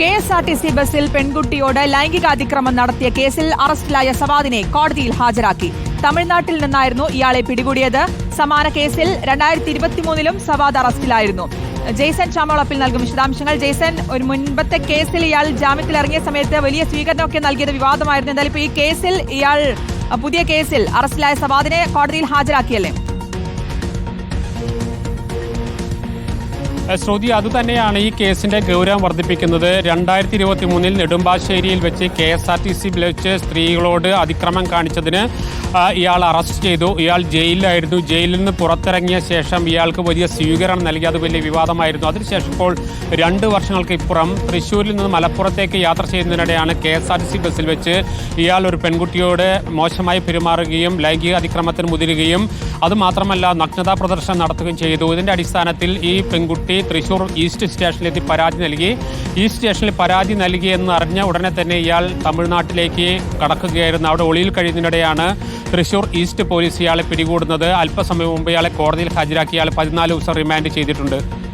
K S R T C ബസ്സിൽ പെൺകുട്ടിയോട് ലൈംഗികാതിക്രമം നടത്തിയ കേസിൽ അറസ്റ്റിലായ സവാദിനെ കോടതിയിൽ ഹാജരാക്കി. തമിഴ്നാട്ടിൽ നിന്നായിരുന്നു ഇയാളെ പിടികൂടിയത്. സമാന കേസിൽ രണ്ടായിരത്തി ഇരുപത്തിമൂന്നിലും സവാദ് അറസ്റ്റിലായിരുന്നു. ജെയ്സൺ ചാമോളപ്പിൽ നൽകും വിശദാംശങ്ങൾ. ജെയ്സൺ ഒരു മുൻപത്തെ കേസിൽ ഇയാൾ ജാമ്യത്തിൽ ഇറങ്ങിയ സമയത്ത് വലിയ സ്വീകരണമൊക്കെ നൽകിയത് വിവാദമായിരുന്നു. എന്തായാലും ഈ കേസിൽ ഇയാൾ പുതിയ കേസിൽ അറസ്റ്റിലായ സവാദിനെ കോടതിയിൽ ഹാജരാക്കിയല്ലേ? ശ്രുതി അതുതന്നെയാണ് ഈ കേസിന്റെ ഗൗരവം വർദ്ധിപ്പിക്കുന്നത്. രണ്ടായിരത്തി ഇരുപത്തി മൂന്നിൽ നെടുമ്പാശ്ശേരിയിൽ വെച്ച് K S R T C വെച്ച് സ്ത്രീകളോട് അതിക്രമം കാണിച്ചതിന് ഇയാൾ അറസ്റ്റ് ചെയ്തു. ഇയാൾ ജയിലിലായിരുന്നു. ജയിലിൽ നിന്ന് പുറത്തിറങ്ങിയ ശേഷം ഇയാൾക്ക് വലിയ സ്വീകരണം നൽകി. അത് വലിയ വിവാദമായിരുന്നു. അതിനുശേഷം ഇപ്പോൾ രണ്ട് വർഷങ്ങൾക്ക് ഇപ്പുറം തൃശ്ശൂരിൽ നിന്ന് മലപ്പുറത്തേക്ക് യാത്ര ചെയ്യുന്നതിനിടെയാണ് K S R T C ബസ്സിൽ വെച്ച് ഇയാൾ ഒരു പെൺകുട്ടിയോട് മോശമായി പെരുമാറുകയും ലൈംഗിക അതിക്രമത്തിന് മുതിരുകയും അതുമാത്രമല്ല നഗ്നതാ പ്രദർശനം നടത്തുകയും ചെയ്തു. ഇതിന്റെ അടിസ്ഥാനത്തിൽ ഈ പെൺകുട്ടി തൃശൂർ ഈസ്റ്റ് സ്റ്റേഷനിലെത്തി പരാതി നൽകി. ഈസ്റ്റ് സ്റ്റേഷനിൽ പരാതി നൽകി എന്ന് അറിഞ്ഞ ഉടനെ തന്നെ ഇയാൾ തമിഴ്നാട്ടിലേക്ക് കടക്കുകയായിരുന്നു. അവിടെ ഒളിയിൽ കഴിയുന്നതിനിടെയാണ് തൃശൂർ ഈസ്റ്റ് പോലീസ് ഇയാളെ പിടികൂടുന്നത്. അല്പസമയം മുമ്പ് ഇയാളെ കോടതിയിൽ ഹാജരാക്കി. ഇയാളെ പതിനാല് ദിവസം റിമാൻഡ് ചെയ്തിട്ടുണ്ട്.